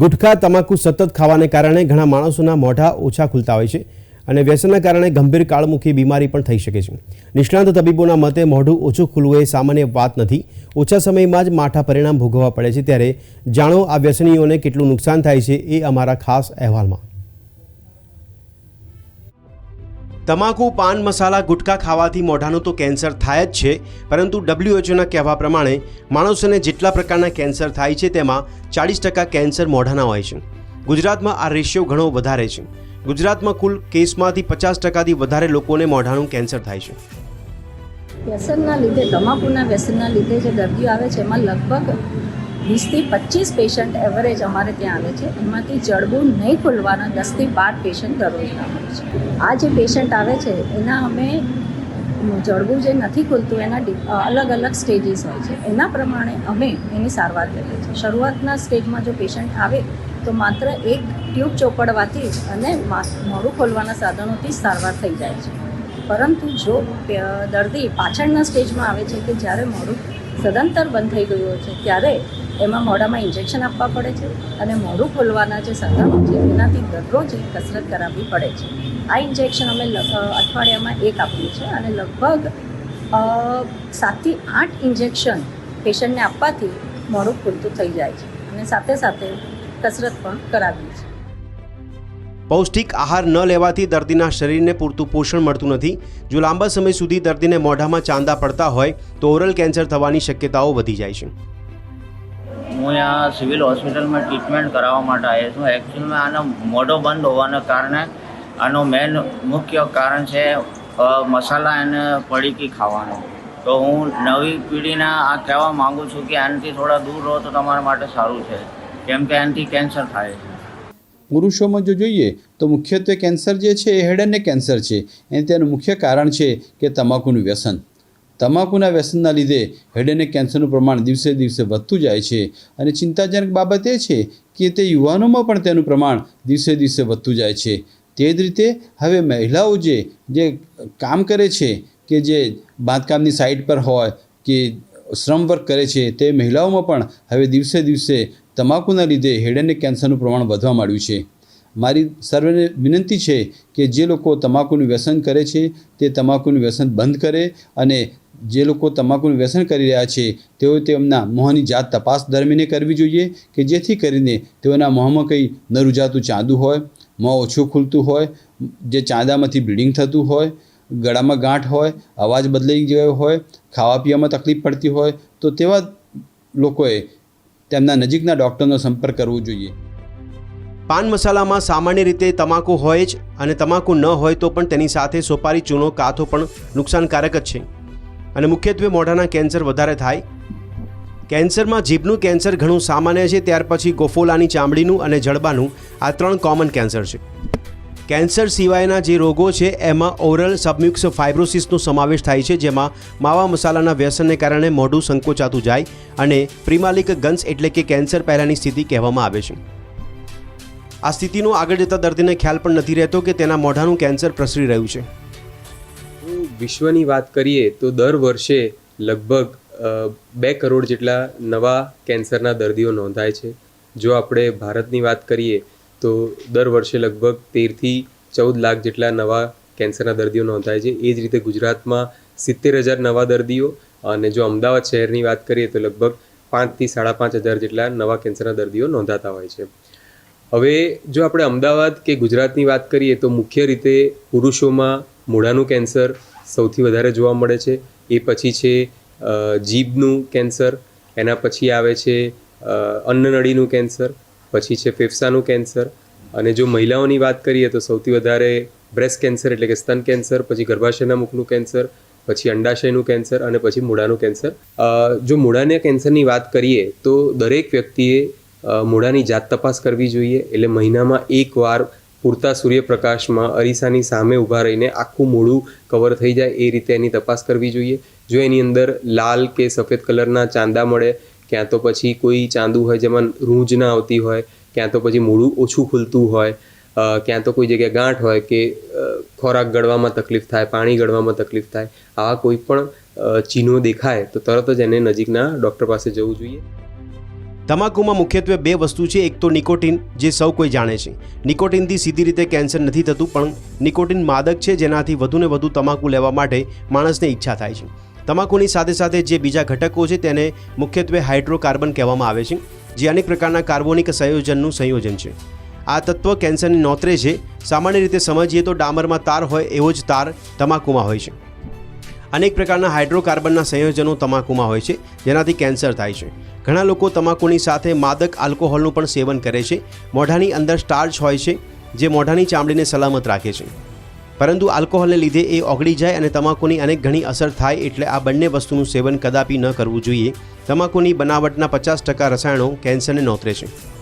ગુટખા, તમાકુ સતત ખાવાને કારણે ઘણા માણસોના મોઢા ઓછા ખુલતા હોય છે અને વ્યસનના કારણે ગંભીર કાળમુખી બીમારી પણ થઈ શકે છે. નિષ્ણાંત તબીબોના મતે મોઢું ઓછું ખુલવું એ સામાન્ય વાત નથી. ઓછા સમયમાં જ માઠા પરિણામ ભોગવવા પડે છે. ત્યારે જાણો આ વ્યસનીઓને કેટલું નુકસાન થાય છે એ અમારા ખાસ અહેવાલમાં. તમાકુ, પાન, મસાલા ગુટખા ખાવાથી મોઢાનું તો કેન્સર થાય જ છે, પરંતુ ડબ્લ્યુએચઓના કહેવા પ્રમાણે માણસોને જેટલા પ્રકારના કેન્સર થાય છે તેમાં ચાળીસ ટકા કેન્સર મોઢાના હોય છે. ગુજરાતમાં આ રેશિયો ઘણો વધારે છે. ગુજરાતમાં કુલ કેસમાંથી પચાસ ટકાથી વધારે લોકોને મોઢાનું કેન્સર થાય છે. વ્યસનના લીધે, તમાકુના વ્યસનના લીધે જે દર્દીઓ આવે છે, એમાં લગભગ વીસથી પચીસ પેશન્ટ એવરેજ અમારે ત્યાં આવે છે. એમાંથી જડબું નહીં ખોલવાના દસથી બાર પેશન્ટ દરરોજના હોય છે. આ જે પેશન્ટ આવે છે, એના અમે જડબું જે નથી ખુલતું, એના અલગ અલગ સ્ટેજીસ હોય છે. એના પ્રમાણે અમે એની સારવાર કરીએ છીએ. શરૂઆતના સ્ટેજમાં જો પેશન્ટ આવે, તો માત્ર એક ટ્યુબ ચોપડવાથી અને મોડું ખોલવાના સાધનોથી સારવાર થઈ જાય છે. પરંતુ જો દર્દી પાછળના સ્ટેજમાં આવે છે કે જ્યારે મોડું સદંતર બંધ થઈ ગયું છે, ત્યારે એમાં મોઢામાં ઇન્જેક્શન આપવા પડે છે અને મોઢું ખોલવાના જે સાધનો છે, એનાથી દરરોજ એક કસરત કરાવવી પડે છે. આ ઇન્જેક્શન અમે અઠવાડિયામાં એક આપીએ છીએ અને લગભગ સાતથી આઠ ઇન્જેક્શન પેશન્ટને આપવાથી મોઢું ખુલતું થઈ જાય છે અને સાથે સાથે કસરત પણ કરાવીએ છીએ. પૌષ્ટિક આહાર ન લેવાથી દર્દીના શરીરને પૂરતું પોષણ મળતું નથી. જો લાંબા સમય સુધી દર્દીને મોઢામાં ચાંદા પડતા હોય, તો ઓરલ કેન્સર થવાની શક્યતાઓ વધી જાય છે. હું અહીંયા સિવિલ હોસ્પિટલમાં ટ્રીટમેન્ટ કરાવવા માટે આવ્યો છું. એકચ્યુઅલમાં આનો મોઢો બંધ હોવાના કારણે આનો મેન મુખ્ય કારણ છે મસાલા અને પડીકી ખાવાનો. તો હું નવી પેઢીના આ કહેવા માગું છું કે આનાથી થોડા દૂર રહો તો તમારા માટે સારું છે. કેમ કે આનાથી કેન્સર થાય છે. પુરુષોમાં જો જોઈએ તો મુખ્યત્વે કેન્સર જે છે, એ હેડ એન્ડ કેન્સર છે. અને તેનું મુખ્ય કારણ છે કે તમાકુનું વ્યસન. તમાકુના વ્યસનના લીધે હેડ કેન્સરનું પ્રમાણ દિવસે દિવસે વધતું જાય છે. અને ચિંતાજનક બાબત એ છે કે તે યુવાનોમાં પણ તેનું પ્રમાણ દિવસે દિવસે વધતું જાય છે. તે જ રીતે હવે મહિલાઓ જે જે કામ કરે છે, કે જે બાંધકામની સાઇટ પર હોય, કે શ્રમ વર્ક કરે છે, તે મહિલાઓમાં પણ હવે દિવસે દિવસે તમાકુના લીધે હેડ કેન્સરનું પ્રમાણ વધવા માંડ્યું છે. મારી સર્વેને વિનંતી છે કે જે લોકો તમાકુનું વ્યસન કરે છે, તે તમાકુનું વ્યસન બંધ કરે અને જે લોકો તમાકુનું વ્યસન કરી રહ્યા છે, તેઓ તેમના મોંની જાત તપાસ દરમિયાન કરવી જોઈએ કે જેથી કરીને તેઓના મોંમાં કંઈ ન રૂજાતું ચાંદું હોય, મોં ઓછું ખુલતું હોય, જે ચાંદામાંથી બ્લીડિંગ થતું હોય, ગળામાં ગાંઠ હોય, અવાજ બદલાઈ ગયો હોય, ખાવા પીવામાં તકલીફ પડતી હોય, તો તેવા લોકોએ તેમના નજીકના ડૉક્ટરનો સંપર્ક કરવો જોઈએ. પાન મસાલામાં સામાન્ય રીતે તમાકુ હોય જ અને તમાકુ ન હોય તો પણ તેની સાથે સોપારી, ચૂનો, કાથો પણ નુકસાનકારક જ છે. અને મુખ્યત્વે મોઢાના કેન્સર વધારે થાય. કેન્સરમાં જીભનું કેન્સર ઘણું સામાન્ય છે, ત્યાર પછી ગોફોલાની ચામડીનું અને જડબાનું આ ત્રણ કોમન કેન્સર છે. કેન્સર સિવાયના જે રોગો છે, એમાં ઓરલ સબમ્યુક્સ ફાઇબ્રોસિસનો સમાવેશ થાય છે, જેમાં માવા મસાલાના વ્યસનને કારણે મોઢું સંકોચાતું જાય અને પ્રિમાલિક ગન્સ એટલે કે કેન્સર પહેલાંની સ્થિતિ કહેવામાં આવે છે. આ સ્થિતિનો આગળ જતા દર્દીને ખ્યાલ પણ નથી રહેતો કે તેના મોઢાનું કેન્સર પ્રસરી રહ્યું છે. વિશ્વની વાત કરીએ તો દર વર્ષે લગભગ બે કરોડ જેટલા નવા કેન્સરના દર્દીઓ નોંધાય છે. જો આપણે ભારતની વાત કરીએ તો દર વર્ષે લગભગ તેરથી ચૌદ લાખ જેટલા નવા કેન્સરના દર્દીઓ નોંધાય છે. એ જ રીતે ગુજરાતમાં સિત્તેર હજાર નવા દર્દીઓ અને જો અમદાવાદ શહેરની વાત કરીએ તો લગભગ પાંચથી સાડા પાંચ હજાર જેટલા નવા કેન્સરના દર્દીઓ નોંધાતા હોય છે. હવે જો આપણે અમદાવાદ કે ગુજરાતની વાત કરીએ તો મુખ્ય રીતે પુરુષોમાં મૂળાનું કેન્સર સૌથી વધારે જોવા મળે છે. એ પછી છે જીભનું કેન્સર, એના પછી આવે છે અન્નનળીનું કેન્સર, પછી છે ફેફસાનું કેન્સર. અને જો મહિલાઓની વાત કરીએ તો સૌથી વધારે બ્રેસ્ટ કેન્સર એટલે કે સ્તન કેન્સર, પછી ગર્ભાશયના મુખનું કેન્સર, પછી અંડાશયનું કેન્સર અને પછી મૂળાનું કેન્સર. જો મૂળાના કેન્સરની વાત કરીએ તો દરેક વ્યક્તિએ મૂળાની જાત તપાસ કરવી જોઈએ. એટલે મહિનામાં એકવાર પૂરતા સૂર્યપ્રકાશમાં અરીસાની સામે ઊભા રહીને આખું મોઢું કવર થઈ જાય એ રીતે એની તપાસ કરવી જોઈએ. જો એની અંદર લાલ કે સફેદ કલરના ચાંદા મળે, ક્યાં તો પછી કોઈ ચાંદુ હોય જેમાં રૂંજ ના આવતી હોય, ક્યાં તો પછી મોઢું ઓછું ખુલતું હોય ક્યાં તો કોઈ જગ્યાએ ગાંઠ હોય કે ખોરાક ગળવામાં તકલીફ થાય, પાણી ગળવામાં તકલીફ થાય, આવા કોઈ પણ ચિહ્નો દેખાય તો તરત જ એને નજીકના ડૉક્ટર પાસે જવું જોઈએ. તમાકુમાં મુખ્યત્વે બે વસ્તુ છે, એક તો નિકોટિન, જે સૌ કોઈ જાણે છે. નિકોટિનથી સીધી રીતે કેન્સર નથી થતું, પણ નિકોટિન માદક છે, જેનાથી વધુને વધુ તમાકુ લેવા માટે માણસને ઈચ્છા થાય છે. તમાકુની સાથે સાથે જે બીજા ઘટકો છે, તેને મુખ્યત્વે હાઇડ્રોકાર્બન કહેવામાં આવે છે, જે અનેક પ્રકારના કાર્બોનિક સંયોજનનું સંયોજન છે. આ તત્વ કેન્સરની નોતરે છે. સામાન્ય રીતે સમજીએ તો ડામરમાં તાર હોય એવો જ તાર તમાકુમાં હોય છે. અનેક પ્રકારના હાઇડ્રોકાર્બનના સંયોજનો તમાકુમાં હોય છે, જેનાથી કેન્સર થાય છે. ઘણા લોકો તમાકુની સાથે માદક આલ્કોહોલનું પણ સેવન કરે છે. મોઢાની અંદર સ્ટાર્ચ હોય છે, જે મોઢાની ચામડીને સલામત રાખે છે. પરંતુ આલ્કોહોલને લીધે એ ઓગળી જાય અને તમાકુની અનેક ઘણી અસર થાય એટલે આ બંને વસ્તુનું સેવન કદાપી ન કરવું જોઈએ. તમાકુની બનાવટના પચાસ ટકા રસાયણો કેન્સરને નોતરે છે.